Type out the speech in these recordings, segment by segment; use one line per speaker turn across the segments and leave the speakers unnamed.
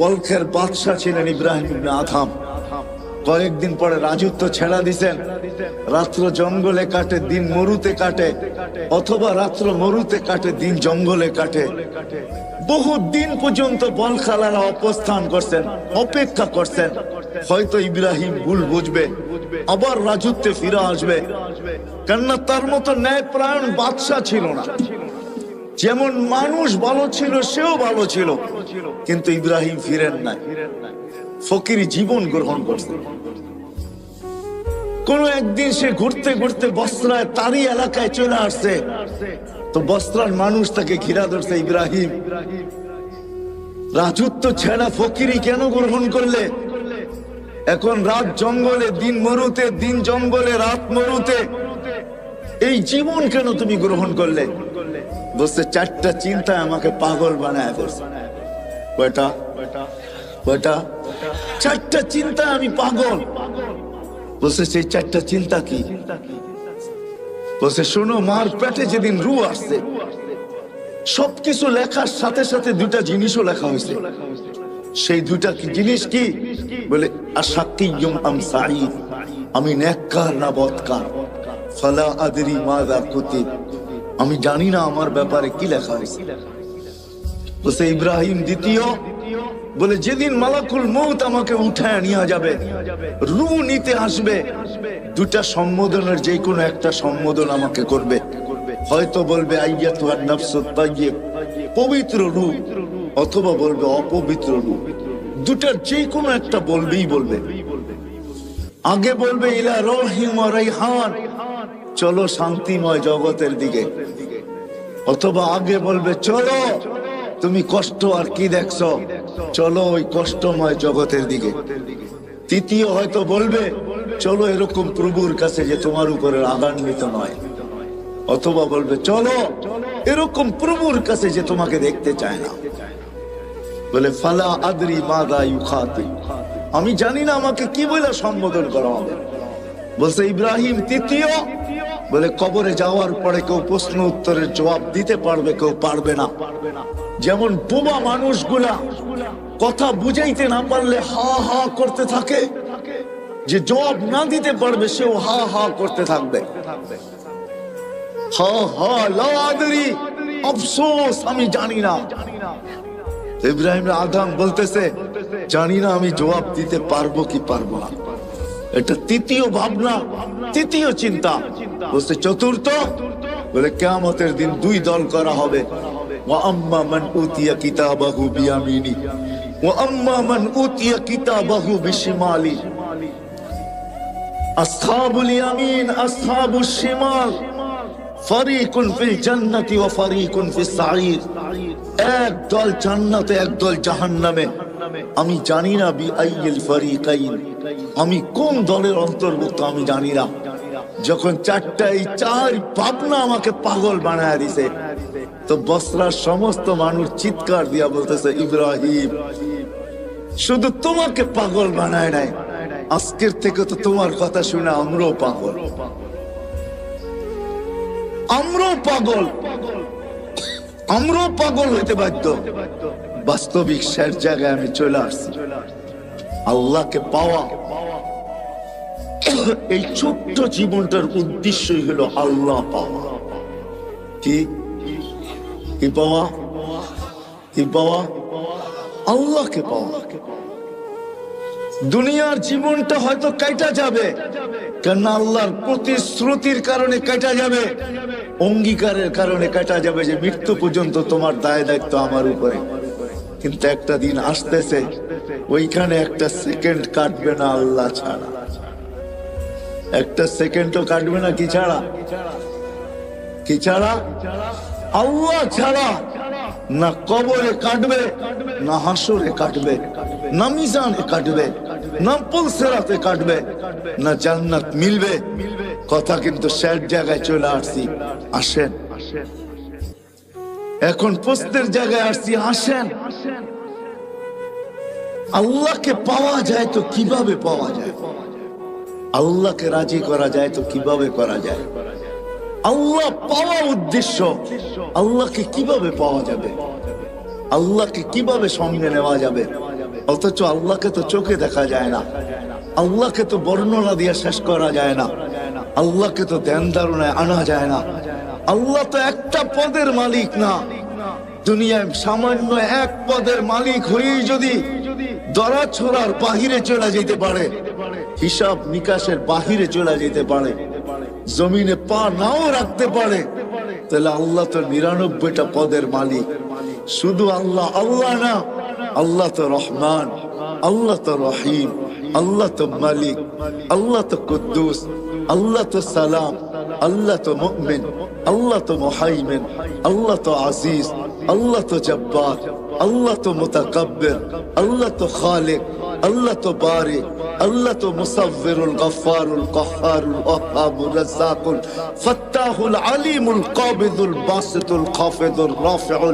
বলখের বাদশাহ ছিলেন ইব্রাহিম আধাম কয়েকদিন পরে রাজত্ব ছেড়া দিছেন। রাত্র জঙ্গলে কাটে, দিন মরুতে কাটে, অথবা রাত্র মরুতে কাটে, দিন জঙ্গলে কাটে। বহু দিন পর্যন্ত বলখালারা অবস্থান করছেন, অপেক্ষা করছেন। হয়তো ইব্রাহিম ভুল বুঝবে, আবার রাজত্বে ফিরে আসবে। কেননা তার মতো ন্যায় প্রাণ বাদশাহ ছিল না। যেমন মানুষ ভালো ছিল, সেও ভালো ছিল। কিন্তু ইব্রাহিম ফিরেন নাই। ফকির জীবন গ্রহণ করছে। কোন একদিন সে ঘুরতে ঘুরতে বস্ত্রায় তারই এলাকায় চলে আসছে। তো বস্ত্রার মানুষ তাকে ঘিরা ধরছে, ইব্রাহিম, রাজত্ব ছেড়া ফকিরি কেন গ্রহণ করলে? এখন রাত জঙ্গলে, দিন মরুতে, দিন জঙ্গলে, রাত মরুতে, এই জীবন কেন তুমি গ্রহণ করলে? বলছে, চারটা চিন্তা আমাকে পাগল বানায় বলছে কয়টা কয়টা চারটা চিন্তা আমি পাগল। বলছে, সেই চারটা চিন্তা কি? বলছে, শোনো, মার পেটে যেদিন রু আসছে, সবকিছু লেখার সাথে সাথে দুটা জিনিসও লেখা হয়েছে। সেই দুটা কি জিনিস কি? বলে, আশাকিয়ুম আম সাঈদ, আমি নেককার না বদকার। ফালা আদরি মাযা কুতিব, আমি জানি না আমার ব্যাপারে কি লেখা হয়েছে। বলছে ইব্রাহিম দ্বিতীয়। বলে যেদিন মালাকুল মৌত আমাকে উঠায় নিয়ে যাবে রু নিতে আসবে। দুটা সম্বোধনের যে কোনো একটা সম্বোধন আমাকে করবে। হয়তো বলবে আইয়া তোমার তাইয়্যিব, পবিত্র রূপ অথবা বলবে অপবিত্র রূপ দুটার যে কোনো একটা বলবেই বলবে। আগে বলবে ইলা রহিম চলো শান্তিময় জগতের দিকে। অথবা আগে বলবে চলো তুমি কষ্ট আর কি দেখছ? চলো ওই কষ্টময় জগতের দিকে। তৃতীয় হয়তো বলবে, চলো এরকম প্রভুর কাছে যে তোমার উপরে রাগান্বিত নয়। অথবা বলবে, চলো এরকম প্রভুর কাছে যে তোমাকে দেখতে চায় না। বলে, ফালা আদরি মাদা ইউখাতি। আমি জানি না আমাকে কি বলে সম্বোধন করা হবে। বলছে, ইব্রাহিম তৃতীয়। বলে, কবরে যাওয়ার পরে কেউ প্রশ্ন উত্তরের জবাব দিতে পারবে, কেউ পারবে না। যেমন বোবা মানুষগুলা কথা বুঝাইতে না পারলে হা হা করতে থাকে, যে জবাব না দিতে পারবে সেও হা হা করতে থাকবে। হা হা লা আফসোস, আমি জানি না। ইব্রাহিম আদম বলতেছে, জানি না আমি জবাব দিতে পারব কি পারব না। এটা তৃতীয় ভাবনা, তৃতীয় চিন্তা। বলছে, চতুর্থ? বলে, কেয়ামতের দিন দুই দল করা হবে। وأما من أوتي كتابه بيمينه وأما من أوتي كتابه بشماله أصحاب اليمين أصحاب الشمال فريق في الجنة وفريق في السعير এক দল জান্নাতে এক দল জাহান্নামে আমি জানি না বি আইয়িল ফারিকাইন আমি কোন দলের অন্তর্ভুক্ত আমি জানি না যখন চারটা এই চার ভাবনা আমাকে পাগল বানায় দিছে তো বসরার সমস্ত মানুষ চিৎকার দিয়া বলতেছে, ইব্রাহিম, শুধু তোমাকে পাগল বানায় নাই, আজকের থেকে তো তোমার কথা শুনে আমরাও পাগল। আমরাও পাগল। আমরাও পাগল হইতে বাধ্য। বাস্তবিক শেষ জায়গায় আমি চলে আসছি। আল্লাহকে পাওয়া এই ছোট্ট জীবনটার উদ্দেশ্যই হলো আল্লাহ পাওয়া। কি? কি পাওয়া? কি পাওয়া? আল্লাহকে পাওয়া। দুনিয়ার জীবনটা হয়তো কাইটা যাবে কেন আল্লাহর প্রতিশ্রুতির কারণে কাটা যাবে, অঙ্গীকারের কারণে কাটা যাবে যে মৃত্যু পর্যন্ত তোমার দায় দায়িত্ব আমার উপরে। কিন্তু একটা দিন আসতেছে, ওইখানে একটা সেকেন্ড কাটবে না আল্লাহ ছাড়া। একটা সেকেন্ডও কাটবে না কি ছাড়া? কি ছাড়া? আল্লাহ ছাড়া না কবরে কাটবে, না হাসরে কাটবে, না মিজানে কাটবে, না পুলসেরাতে কাটবে, না জান্নাত মিলবে। কথা কিন্তু শেষ জায়গায় চলে আসছি। আসেন। এখন প্রশ্নের জায়গায় আসছি। আসেন। আল্লাহকে পাওয়া যায় তো কীভাবে পাওয়া যায়? আল্লাহকে রাজি করা যায় তো কীভাবে করা যায়? আল্লাহ পাওয়া উদ্দেশ্য। আল্লাহকে কীভাবে পাওয়া যাবে? আল্লাহকে কীভাবে সঙ্গে নেওয়া যাবে? অথচ আল্লাহকে তো চোখে দেখা যায় না। আল্লাহকে তো বর্ণনা দিয়ে শেষ করা যায় না। আল্লাহকে তো ধ্যান ধারণায় আনা যায় না। আল্লাহ তো একটা পদের মালিক না। দুনিয়ায় সামান্য এক পদের মালিক হয়েই যদি দরা ছোড়ার বাহিরে চলে যেতে পারে, হিসাব নিকাশের বাহিরে চলে যেতে পারে জমিনে পা নাও রাখতে পারে তাহলে আল্লাহ তো নিরানব্বইটা পদের মালিক শুধু আল্লাহ আল্লাহ না আল্লাহ তো রহমান আল্লাহ তো রহিম আল্লাহ তো মালিক আল্লাহ তো কুদ্দুস আল্লাহ তো সালাম আল্লাহ তো মুমিন আল্লাহ তো মুহাইমিন আল্লাহ তো আজিজ আল্লাহ তো জব্বার আল্লাহ তো মুতাকাব্বির আল্লাহ তো খালিক আল্লাহ তো বারি اللة تو مصور الغفار القهار الوهاب الرزاق الفتاح العليم القابض الباسط الخافض الرافع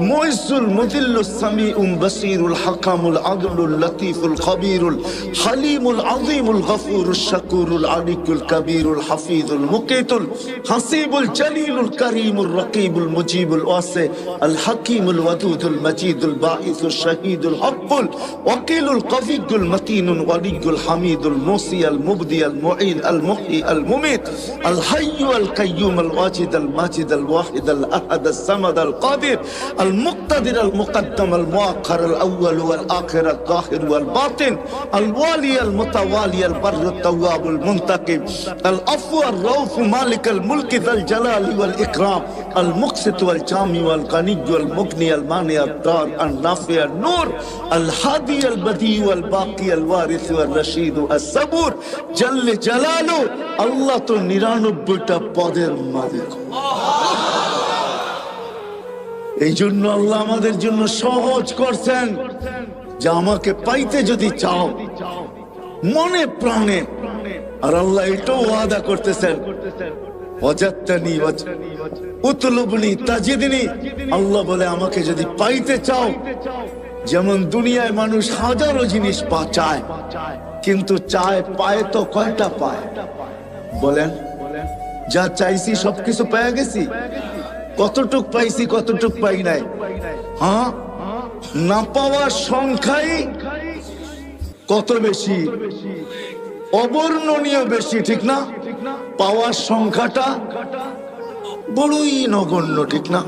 مؤز المذل السميع البصير الحكم العدل اللطيف الخبير الحليم العظيم الغفور الشكور العليك الكبير الحفيظ المقيت الحصيب الجليل الكريم الرقيب المجيب الواسع الحكيم الودود المجيد الباعث الشهيد الحق الوكيل القوي المتين الولي الحميد الموصي المبدي المعين المحيي المميت الحي القيوم الواجد الماجد الواحد الأحد الصمد القادر المقتدر المقدم المؤخر الأول والآخر الظاهر والباطن الوالي المتوالي البر التواب المنتقم العفو الروف مالك الملك ذا الجلال والإكرام المقسط والجامع والغني والمغني المانع الدار النافع النور الهادي البديع والباقي الوارث والرشيد الصبور جل جلاله الله তো নিরানব্বইটা مالك. الله এই জন্য আল্লাহ আমাদের জন্য সহজ করছেন যে আমাকে পাইতে যদি চাও, মনে প্রাণে। আর আল্লাহ এটাও ওয়াদা করতেছেন আল্লাহ বলে, আমাকে যদি পাইতে চাও, যেমন দুনিয়ায় মানুষ হাজারো জিনিস চায়, কিন্তু চায় পায় তো কয়টা পায় বলেন, যা চাইছি সবকিছু পেয়ে গেছি কতটুক পাইছি, কতটুক পাই নাই। হ্যাঁ? না পাওয়ার সংখ্যাই কত বেশি? অবর্ণনীয় বেশি, ঠিক না? পাওয়ার সংখ্যাটা বড়ই নগণ্য, ঠিক না?